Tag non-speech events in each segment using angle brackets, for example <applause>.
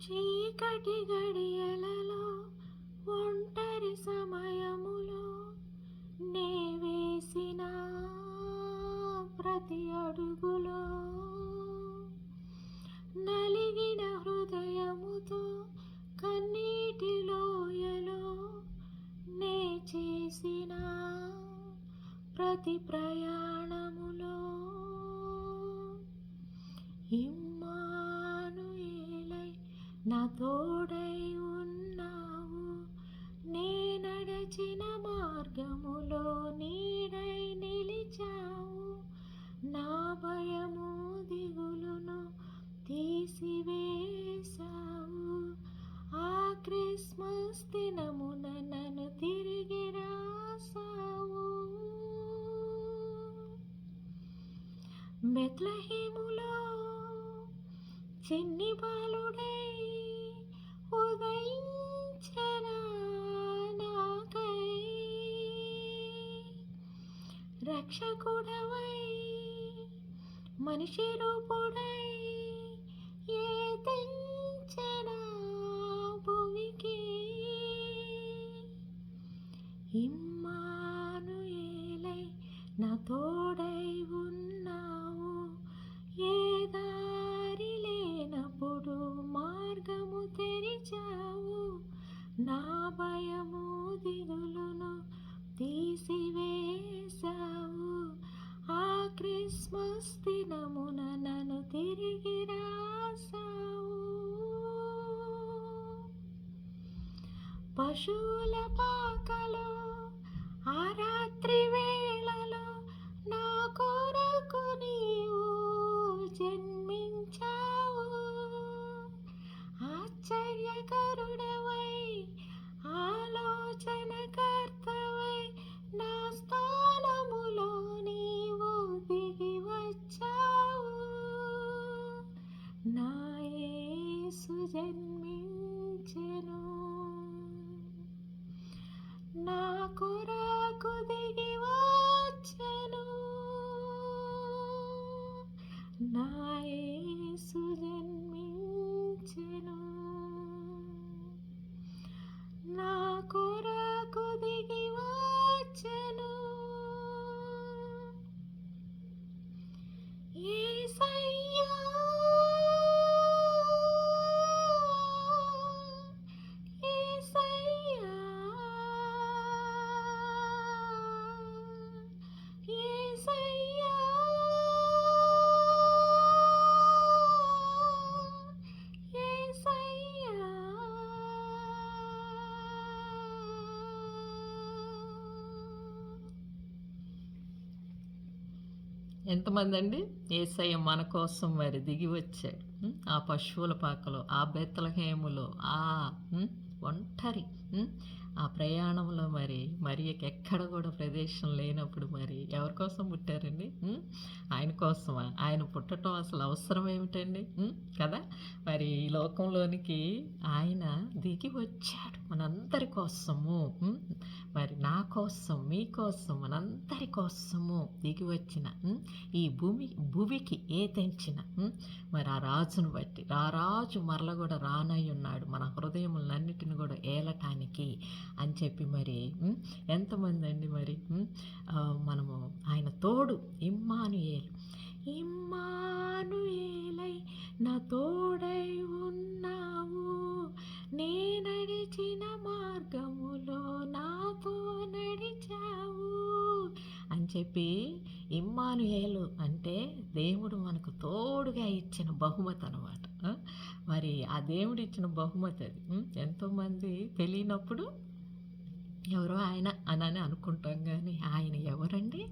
చీకటి గడియలలో ఒంటరి సమయములో నే వేసిన ప్రతి అడుగులో. నలిగిన హృదయముతో కన్నీటి లోయలో నే చేసిన ప్రతి ప్రయాణం నా తోడై ఉన్నావు. నే నడచిన మార్గములో నీడై నిలిచావు. నా భయము దిగులును తీసివేశావు. ఆ క్రిస్మస్ దినమున నన్ను తిరిగి రాసావు. బెత్లహేములో చిన్ని బాల రక్షకుడవై మనిషి రూపుడై ఏ తెంచనా భూమికి ఇమ్మానుయేలై నా తోడై ఉన్నావు ఏ దారి లేనప్పుడు మార్గము తెరిచావు నా భయము దిగులును తీసివేశావు. ఆ క్రిస్మస్ దినమున నన్ను తిరిగి రాసావు. పశువుల పాకలో ఆ రాత్రి వే జన్మించెను. నా కొరకు దిగి వచ్చెను. నా ఎంతమంది అండి ఏసయ్య మన కోసం మరి దిగి వచ్చాడు. ఆ పశువుల పాకలో ఆ బెత్తలహేములో ఆ ఒంటరి ఆ ప్రయాణంలో మరి మరి ఎక్కడ కూడా ప్రదేశం లేనప్పుడు మరి ఎవరి కోసం పుట్టారండి? ఆయన కోసమా? ఆయన పుట్టడం అసలు అవసరం ఏమిటండి? కదా? మరి ఈ లోకంలోనికి ఆయన దిగి వచ్చాడు మనందరి కోసము. కోసం మీకోసం మనందరి కోసము దిగి వచ్చిన ఈ భూమి భూమికి ఏ తెంచిన మరి ఆ రాజును బట్టి. ఆ రాజు మరల కూడా రానై ఉన్నాడు. మన హృదయములన్నిటిని కూడా ఏలటానికి అని చెప్పి మరి ఎంతమంది అండి మరి మనము ఆయన తోడు ఇమ్మానుయేలు. ఇమ్మానుయేలై నా తోడై ఉన్నావు. నేనడిచిన మార్గములో చెప్పి ఇమ్మానుయేలు అంటే దేవుడు మనకు తోడుగా ఇచ్చిన బహుమతి అనమాట మరి ఆ దేవుడు ఇచ్చిన బహుమతి అది. ఎంతోమంది తెలియనప్పుడు ఎవరో ఆయన అనని అనుకుంటాం కానీ ఆయన ఎవరండి?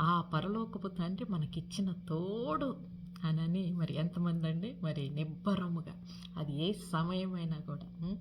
ఆ పరలోకపు తండ్రి మనకిచ్చిన తోడు అనని మరి ఎంతమంది అండి మరి నిబ్బరముగా. అది ఏ సమయమైనా కూడా.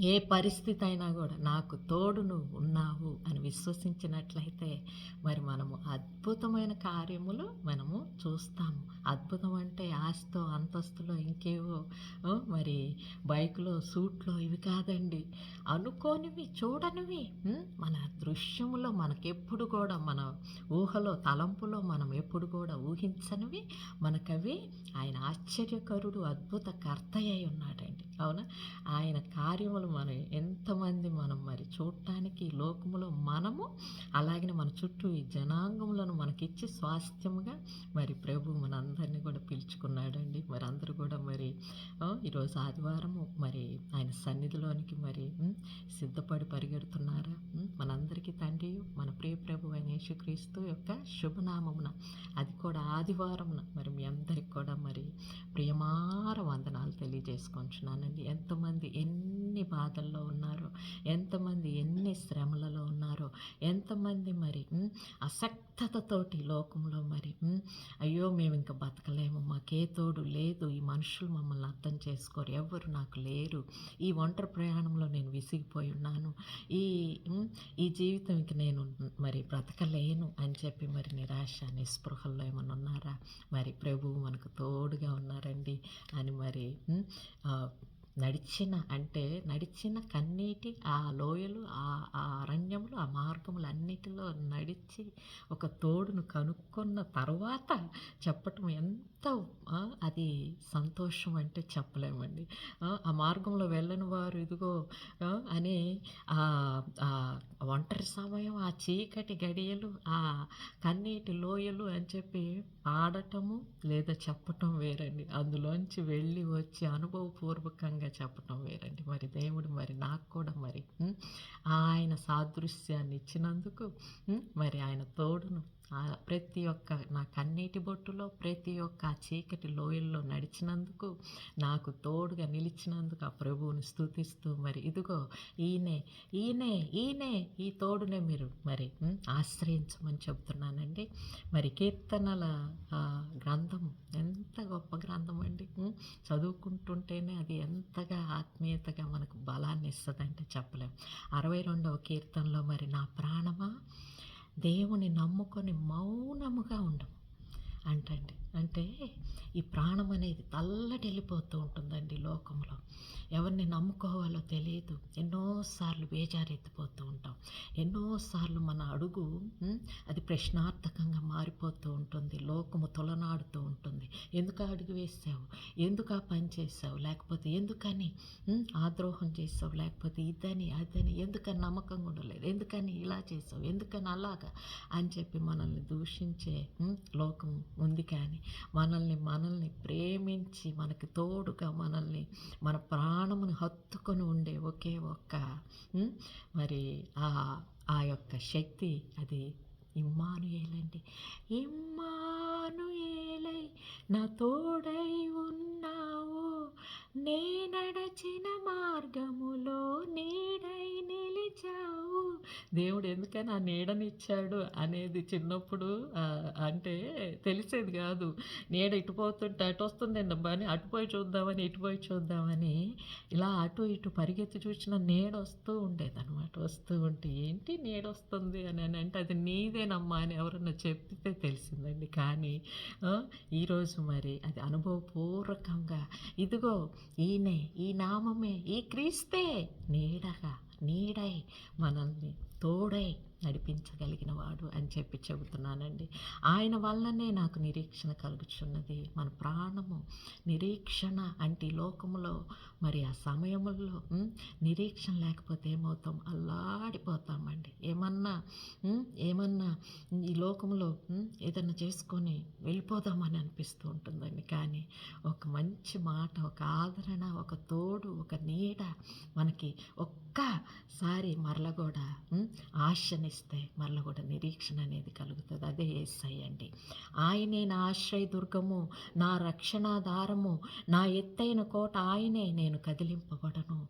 ఏ పరిస్థితి అయినా కూడా నాకు తోడు నువ్వు ఉన్నావు అని విశ్వసించినట్లయితే మరి మనము అద్భుతమైన కార్యములు మనము చూస్తాము. అద్భుతం అంటే ఆస్తో అంతస్తులో ఇంకేవో మరి బైక్లో సూట్లో ఇవి కాదండి. అనుకోనివి చూడనివి మన దృశ్యములో మనకెప్పుడు కూడా మన ఊహలో తలంపులో మనం ఎప్పుడు కూడా ఊహించనివి. మనకవి ఆయన ఆశ్చర్యకరుడు అద్భుత కర్త అయి ఉన్నాడండి. అవునా? ఆయన కార్యములు మనం ఎంతమంది మనం మరి చూడటానికి లోకములో మనము అలాగే మన చుట్టూ ఈ జనాంగములను మనకిచ్చి స్వాస్థ్యముగా మరి ప్రభు మనందరినీ కూడా పిలుచుకున్నాడండి. మరి అందరూ కూడా మరి ఈరోజు ఆదివారము మరి ఆయన సన్నిధిలోనికి మరి సిద్ధపడి పరిగెడుతున్నారా? మనందరికీ తండ్రి మన ప్రియ ప్రభు అయిన యేసుక్రీస్తు యొక్క శుభనామమున అది కూడా ఆదివారమున మరి మీ అందరికి కూడా మరి ప్రియమార వందనాలు చూడండి. ఎంతమంది ఎన్ని బాధల్లో ఉన్నారో ఎంతమంది ఎన్ని శ్రమలలో ఉన్నారో ఎంతమంది మరి అసక్తతతోటి లోకంలో మరి అయ్యో మేము ఇంకా బతకలేము మాకే తోడు లేదు ఈ మనుషులు మమ్మల్ని అర్థం చేసుకోరు ఎవరు నాకు లేరు ఈ ఒంటరి ప్రయాణంలో నేను విసిగిపోయి ఉన్నాను ఈ ఈ జీవితం ఇంక నేను మరి బ్రతకలేను అని చెప్పి మరి నిరాశ నిస్పృహల్లో ఏమైనా ఉన్నారా? మరి ప్రభువు మనకు తోడుగా ఉన్నారండి అని మరి నడిచిన అంటే నడిచిన కన్నీటి ఆ లోయలు ఆ ఆ అరణ్యములు ఆ మార్గములు అన్నిటిలో నడిచి ఒక తోడును కనుక్కున్న తర్వాత చెప్పటం ఎంత అది సంతోషం అంటే చెప్పలేమండి. ఆ, మార్గంలో వెళ్ళని వారు ఇదిగో అని ఆ ఆ ఒంటరి సమయం ఆ చీకటి గడియలు ఆ కన్నీటి లోయలు అని చెప్పి పాడటము లేదా చెప్పటం వేరండి. అందులోంచి వెళ్ళి వచ్చి అనుభవపూర్వకంగా చెప్పటం వేరండి. మరి దేవుడు మరి నాకు కూడా మరి ఆయన సాదృశ్యాన్ని ఇచ్చినందుకు మరి ఆయన తోడును ప్రతి ఒక్క నా కన్నీటి బొట్టులో ప్రతి ఒక్క చీకటి లోయల్లో నడిచినందుకు నాకు తోడుగా నిలిచినందుకు ఆ ప్రభువుని స్తుతిస్తూ మరి ఇదిగో ఈయనే ఈయనే ఈయనే ఈ తోడునే మీరు మరి ఆశ్రయించమని చెబుతున్నానండి. మరి కీర్తనల గ్రంథం ఎంత గొప్ప గ్రంథం అండి. చదువుకుంటుంటేనే అది ఎంతగా ఆత్మీయతగా మనకు బలాన్ని ఇస్తుందంటే చెప్పలేం. అరవై రెండవ కీర్తనలో మరి నా ప్రాణమా? దేవుని నమ్ముకొని మౌనముగా ఉండము అంటండి. అంటే ఈ ప్రాణం అనేది తల్లటెళ్ళిపోతూ ఉంటుందండి లోకంలో. ఎవరిని నమ్ముకోవాలో తెలియదు. ఎన్నోసార్లు బేజారెత్తిపోతూ ఉంటాం. ఎన్నోసార్లు మన అడుగు అది ప్రశ్నార్థకంగా మారిపోతూ ఉంటుంది లోకము తొలనాడుతూ ఉంటుంది. ఎందుకు అడుగు వేసావు? ఎందుకు ఆ పని చేసావు? లేకపోతే ఎందుకని ఆద్రోహం ఆ ద్రోహం చేసావు? లేకపోతే ఇదని అదని ఎందుకని నమ్మకంగా ఉండలేదు ఎందుకని ఇలా చేసావు? ఎందుకని అలాగా? అని చెప్పి మనల్ని దూషించే లోకం ఉంది కానీ మనల్ని మనల్ని ప్రేమించి మనకి తోడుగా మనల్ని మన ప్రాణమును హత్తుకొని ఉండే ఒకే ఒక్క మరి ఆ ఆ యొక్క శక్తి అది ఇమ్మానుయేలండి. ఇమ్మానుయేలై నా తోడై ఉన్నావు. నే నడచిన మార్గములో నీడై నిలిచావు. దేవుడు ఎందుకని ఆ నీడనిచ్చాడు అనేది చిన్నప్పుడు అంటే తెలిసేది కాదు. నీడ ఇటు పోతుంటే అటు వస్తుందండి అబ్బా అని అటుపోయి చూద్దామని ఇటుపోయి చూద్దామని ఇలా అటు ఇటు పరిగెత్తి చూసిన నీడ వస్తూ ఉండేదన్నమాట. వస్తూ ఉంటే ఏంటి నీడ వస్తుంది అని అని అంటే అది నీదేనమ్మా అని ఎవరన్నా చెప్తే తెలిసిందండి. కానీ ఈరోజు మరి అది అనుభవపూర్వకంగా ఇదిగో ఈయనే ఈ నామమే ఈ క్రీస్తే నీడగా నీడై మనల్ని తోడై నడిపించగలిగిన వాడు అని చెప్పి చెబుతున్నానండి. ఆయన వల్లనే నాకు నిరీక్షణ కలుగుచున్నది. మన ప్రాణము నిరీక్షణ అంటే ఈ లోకములో మరి ఆ సమయముల్లో నిరీక్షణ లేకపోతే ఏమవుతాం? అల్లాడిపోతామండి. ఏమన్నా ఏమన్నా ఈ లోకంలో ఏదన్నా చేసుకొని వెళ్ళిపోదామని అనిపిస్తూ ఉంటుందండి. కానీ ఒక మంచి మాట ఒక ఆదరణ ఒక తోడు ఒక నీడ మనకి ఒక్కసారి మరల కూడా ఆశనిస్తే మరల కూడా నిరీక్షణ అనేది కలుగుతుంది. అదే ఏసై అండి. ఆయనే నా ఆశ్రయ దుర్గము నా రక్షణాధారము నా ఎత్తైన కోట ఆయనే నేను కదిలింపబడను.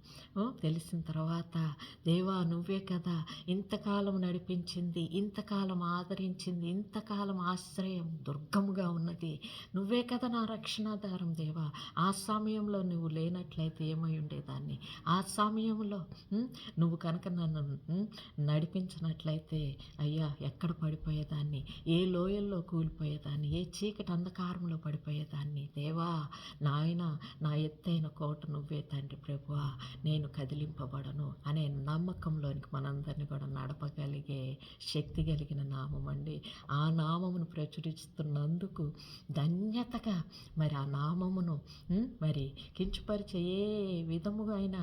తెలిసిన తర్వాత దేవా నువ్వే కదా ఇంతకాలం నడిపించింది ఇంతకాలం ఆదరించింది ఇంతకాలం ఆశ్రయం దుర్గముగా ఉన్నది. నువ్వే కదా నా రక్షణాధారం దేవా. ఆ సమయంలో నువ్వు లేనట్లయితే ఏమై ఉండేదాన్ని? ఆ సమయంలో నువ్వు కనుక నన్ను నడిపించినట్లయితే అయ్యా ఎక్కడ పడిపోయేదాన్ని? ఏ లోయల్లో కూలిపోయేదాన్ని? ఏ చీకటి అంధకారంలో పడిపోయేదాన్ని? దేవా నాయన నా ఎత్తైన కోట నువ్వే తండ్రి ప్రభువా. నేను కదిలింపబడను అనే నమ్మకంలోనికి మనందరినీ కూడా నడపగలిగే శక్తి కలిగిన నామం అండి. ఆ నామమును ప్రచురిస్తున్నందుకు ధన్యతగా మరి ఆ నామమును మరి కించుపరిచే ఏ విధముగా అయినా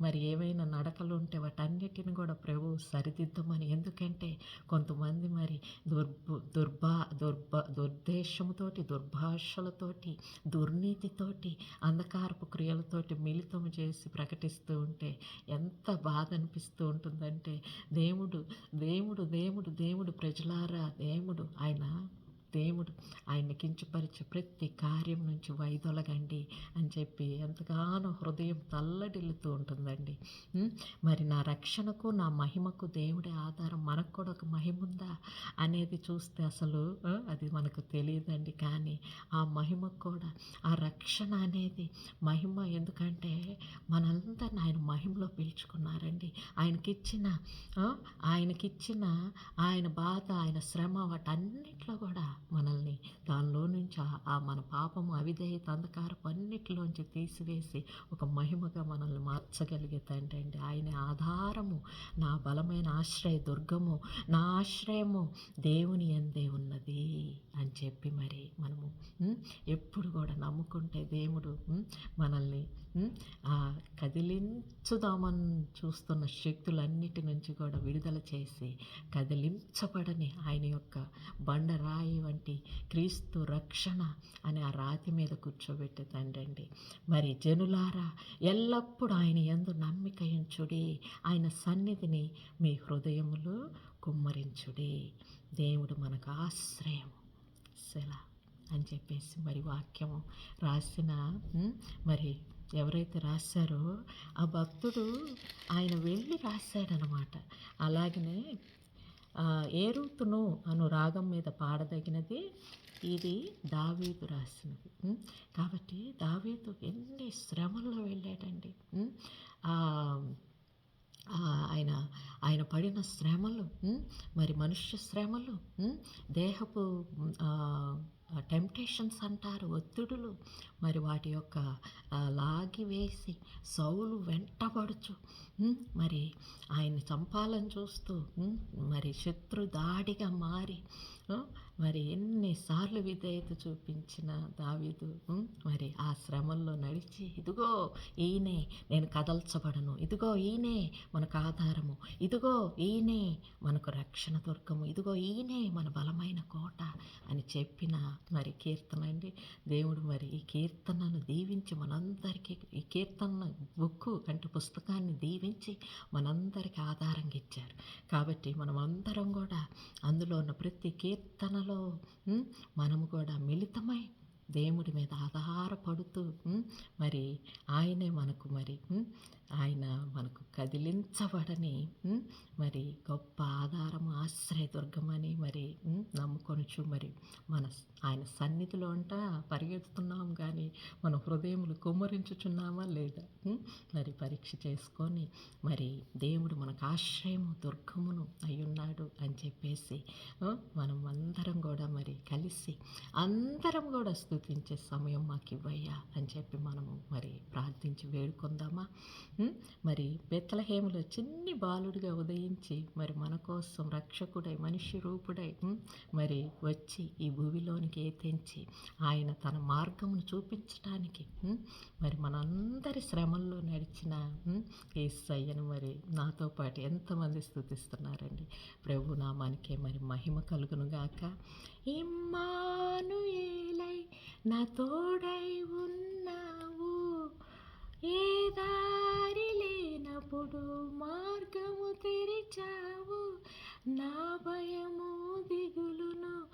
మరి ఏమైనా ఏవైనా నడకలు ఉంటే వాటన్నిటిని కూడా ప్రభు సరిదిద్దమని. ఎందుకంటే కొంతమంది మరి దుర్భు దుర్భా దుర్భ దుర్దేశముతోటి దుర్భాషలతోటి దుర్నీతితోటి అంధకారపు క్రియలతోటి మిళితం చేసి ప్రకటిస్తూ ఉంటే ఎంత బాధ అనిపిస్తూ ఉంటుందంటే దేవుడు దేవుడు దేవుడు దేవుడు ప్రజలారా దేవుడు ఆయన దేవుడు ఆయన కించపరిచే ప్రతి కార్యం నుంచి వైదొలగండి అని చెప్పి ఎంతగానో హృదయం తల్లడిల్లుతూ ఉంటుందండి. మరి నా రక్షణకు నా మహిమకు దేవుడే ఆధారం. మనకు కూడా ఒక మహిమ ఉందా అనేది చూస్తే అసలు అది మనకు తెలియదండి. కానీ ఆ మహిమకు కూడా ఆ రక్షణ అనేది మహిమ ఎందుకంటే మనందరిని ఆయన మహిమలో పిలుచుకున్నారండి. ఆయనకిచ్చిన ఆయనకిచ్చిన ఆయన బాధ ఆయన శ్రమ వాటన్నిటిలో కూడా మనల్ని దానిలో నుంచి ఆ- ఆ మన పాపము అవిధేయత అంధకారపు అన్నిటిలోంచి తీసివేసి ఒక మహిమగా మనల్ని మార్చగలిగే తండ్రి అండి. ఆయన ఆధారము నా బలమైన ఆశ్రయ దుర్గము నా ఆశ్రయము దేవుని ఎందే ఉన్నది అని చెప్పి మరి మనము ఎప్పుడు కూడా నమ్ముకుంటే దేవుడు మనల్ని కదిలించుదామని చూస్తున్న శక్తులన్నిటి నుంచి కూడా విడుదల చేసి కదిలించబడని ఆయన యొక్క బండరాయి వంటి క్రీస్తు రక్షణ అనే ఆ రాతి మీద కూర్చోబెట్టే తండ్రి అండి. మరి జనులారా ఎల్లప్పుడూ ఆయన ఎందు నమ్మిక ఎంచుడి ఆయన సన్నిధిని మీ హృదయములో కుమ్మరించుడి. దేవుడు మనకు ఆశ్రయం సెల అని చెప్పేసి మరి వాక్యము రాసిన మరి ఎవరైతే రాశారో ఆ భక్తుడు ఆయన వెళ్ళి రాశాడనమాట. అలాగనే ఏరుతును అను రాగం మీద పాడదగినది ఇది దావీదు రాసినది. కాబట్టి దావీదు ఎన్ని శ్రమల్లో వెళ్ళాడండి. ఆయన ఆయన పడిన శ్రమలు మరి మనుష్య శ్రమలు దేహపు టెంప్టేషన్స్ అంటారు ఒత్తిడులు. మరి వాటి యొక్క లాగివేసి సౌలు వెంటబడుచు. మరి ఆయన చంపాలని చూస్తూ మరి శత్రు దాడిగా మారి మరి ఎన్నిసార్లు విధేయత చూపించిన దావీదు? మరి ఆ శ్రమంలో నడిచి ఇదిగో ఈయనే నేను కదల్చబడను. ఇదిగో ఈయనే మనకు ఆధారము. ఇదిగో ఈయనే మనకు రక్షణ దుర్గము. ఇదిగో ఈయనే మన బలమైన కోట అని చెప్పిన మరి కీర్తన అండి. దేవుడు మరి ఈ కీర్తనను దీవించి మనందరికీ ఈ కీర్తన బుక్కు అంటే పుస్తకాన్ని దీవించి మనందరికీ ఆధారంగా ఇచ్చారు. కాబట్టి మనం అందరం కూడా అందులో ఉన్న ప్రతి కీర్తనలో ఉం, మనము కూడా మిళితమై దేవుడి మీద ఆధారపడుతూ మరి ఆయనే మనకు మరి ఆయన మనకు కదిలించబడని మరి గొప్ప ఆధారము ఆశ్రయదుర్గమని మరి ఉం, నమ్ముకొనుచు మరి మన ఆయన సన్నిధిలో అంట పరిగెడుతున్నాం కానీ మన హృదయములు కుమ్మరించుచున్నామా లేదా? మరి పరీక్ష చేసుకొని మరి దేవుడు మనకు ఆశ్రయము దుర్గమును అయ్యున్నాడు అని చెప్పేసి మనం అందరం కూడా మరి కలిసి అందరం కూడా స్థుతించే సమయం మాకు ఇవ్వయ్యా అని చెప్పి మనము మరి ప్రార్థించి వేడుకుందామా? మరి బెత్తలహేములో చిన్ని బాలుడిగా ఉదయించి మరి మన కోసం రక్షకుడై మనిషి రూపుడై మరి వచ్చి ఈ భూమిలోనికి తెంచి ఆయన తన మార్గమును చూపించటానికి మరి మనందరి శ్రమల్లో నడిచిన ఏసయ్యను మరి నాతో పాటు ఎంతమంది స్థుతిస్తున్నారండి. ప్రభు నామానికే మరి మహిమ కలుగును గాక ఇమ్మానుయేలై నా తోడై ఉన్నావు. ఏదా దారి మార్గము తెరిచావు? నా భయము దిగులును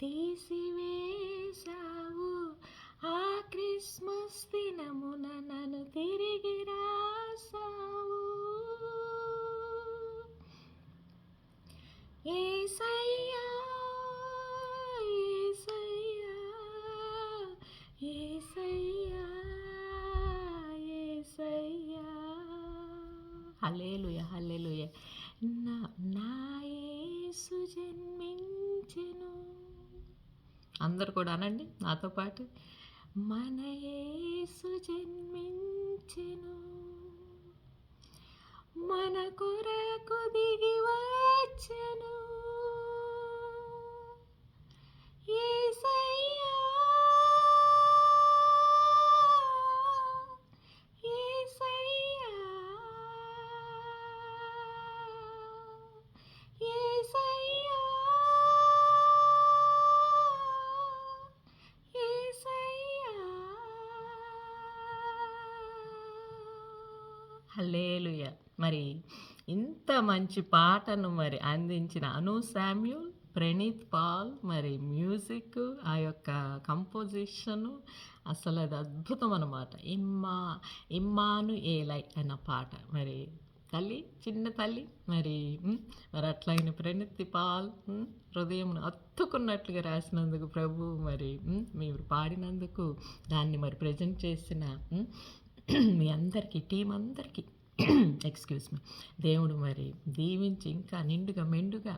తీసివేశావు. ఆ క్రిస్మస్ దినమున నన్ను తిరిగి రాసావు. ఏసయ్యా ఏసయ్యా ఏ హలేలుయ హలేలుయ నా నా జన్మించెను. అందరు కూడా అనండి నాతో పాటు. మన యేసు జన్మించెను. మన కొరకు దిగి వచ్చెను. మరి ఇంత మంచి పాటను మరి అందించిన అను శామ్యూల్ ప్రణీత్ పాల్ మరి మ్యూజిక్ ఆ యొక్క కంపోజిషను అసలు అది అద్భుతం అన్నమాట. ఇమ్మా ఇమ్మాను ఏలై అన్న పాట. మరి తల్లి చిన్న తల్లి మరి మరి అట్లయిన ప్రణితి పాల్ హృదయం అత్తుకున్నట్లుగా రాసినందుకు ప్రభు మరి మీరు పాడినందుకు దాన్ని మరి ప్రజెంట్ చేసిన మీ అందరికీ టీం అందరికీ <clears throat> ఎక్స్క్యూజ్ మీ దేవుడు మరి దీవించి ఇంకా నిండుగా మెండుగా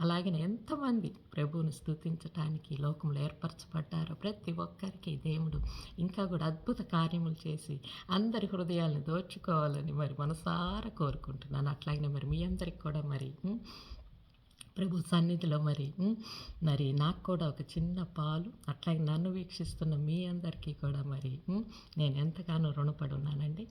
అలాగే ఎంతమంది ప్రభువును స్థుతించటానికి లోకంలో ఏర్పరచబడ్డారో ప్రతి ఒక్కరికి దేవుడు ఇంకా కూడా అద్భుత కార్యములు చేసి అందరి హృదయాలను దోచుకోవాలని మరి మనసారా కోరుకుంటున్నాను. అట్లాగనే మరి మీ అందరికి కూడా మరి ప్రభు సన్నిధిలో మరి మరి నాకు కూడా ఒక చిన్న పాలు అట్లాగే నన్ను వీక్షిస్తున్న మీ అందరికీ కూడా మరి నేను ఎంతగానో రుణపడి ఉన్నానండి.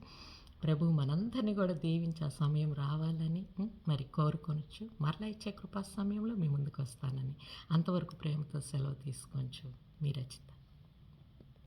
ప్రభు మనందరినీ కూడా దీవించి ఆ సమయం రావాలని మరి కోరుకొనొచ్చు. మరలా ఇచ్చే కృపా సమయంలో మీ ముందుకు వస్తానని అంతవరకు ప్రేమతో సెలవు తీసుకోవచ్చు మీ రచిత.